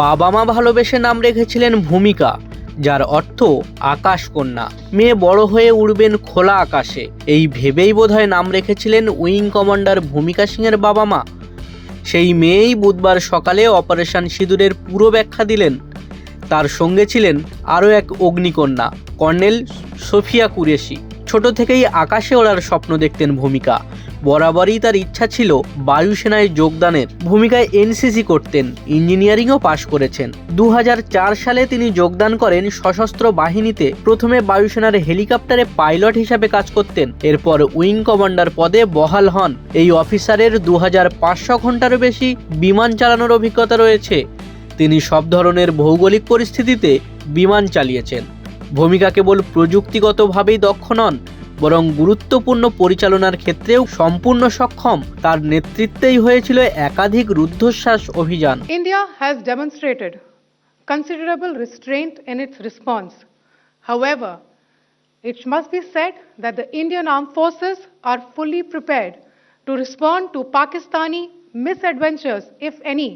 বাবা মা ভালোবেসে নাম রেখেছিলেন ভূমিকা, যার অর্থ আকাশকন্যা। মেয়ে বড় হয়ে উড়বেন খোলা আকাশে। এই ভেবেই বোধহয় নাম রেখেছিলেন উইং কমান্ডার ভূমিকা সিংয়ের বাবা মা। সেই মেয়েই বুধবার সকালে অপারেশন সিঁদুরের পুরো ব্যাখ্যা দিলেন। তার সঙ্গে ছিলেন আরও এক অগ্নিকন্যা, কর্নেল সোফিয়া কুরেশি। ছোট থেকেই আকাশে ওড়ার স্বপ্ন দেখতেন ভূমিকা। বরাবরই তার ইচ্ছা ছিল বায়ুসেনায় যোগদানের। ভূমিকায় এনসিসি করতেন, ইঞ্জিনিয়ারিংও পাশ করেছেন। দু হাজার চার সালে তিনি যোগদান করেন সশস্ত্র বাহিনীতে। প্রথমে বায়ুসেনার হেলিকপ্টারে পাইলট হিসাবে কাজ করতেন, এরপর উইং কমান্ডার পদে বহাল হন। এই অফিসারের দু হাজার পাঁচশো ঘন্টারও বেশি বিমান চালানোর অভিজ্ঞতা রয়েছে। তিনি সব ধরনের ভৌগোলিক পরিস্থিতিতে বিমান চালিয়েছেন। ভূমিকা কেবল প্রযুক্তিগতভাবেই দক্ষ নন, বরং গুরুত্বপূর্ণ পরিচালনার ক্ষেত্রেও সম্পূর্ণ সক্ষম। তার নেতৃত্বেই হয়েছিল একাধিক রুদ্ধশ্বাস অভিযান। India has demonstrated considerable restraint in its response however it's must be said that the Indian armed forces are fully prepared to respond to Pakistani misadventures if any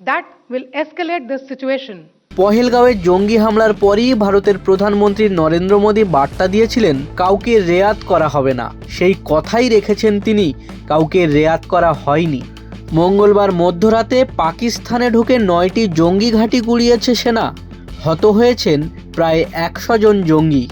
that will escalate this situation. পহেলগাঁওয়ে জঙ্গি হামলার পরই ভারতের প্রধানমন্ত্রী নরেন্দ্র মোদী বার্তা দিয়েছিলেন, কাউকে রেয়াত করা হবে না। সেই কথাই রেখেছেন তিনি, কাউকে রেয়াত করা হয়নি। মঙ্গলবার মধ্যরাতে পাকিস্তানে ঢুকে নয়টি জঙ্গি ঘাঁটি গুড়িয়েছে সেনা। হত হয়েছেন প্রায় একশো জন জঙ্গি।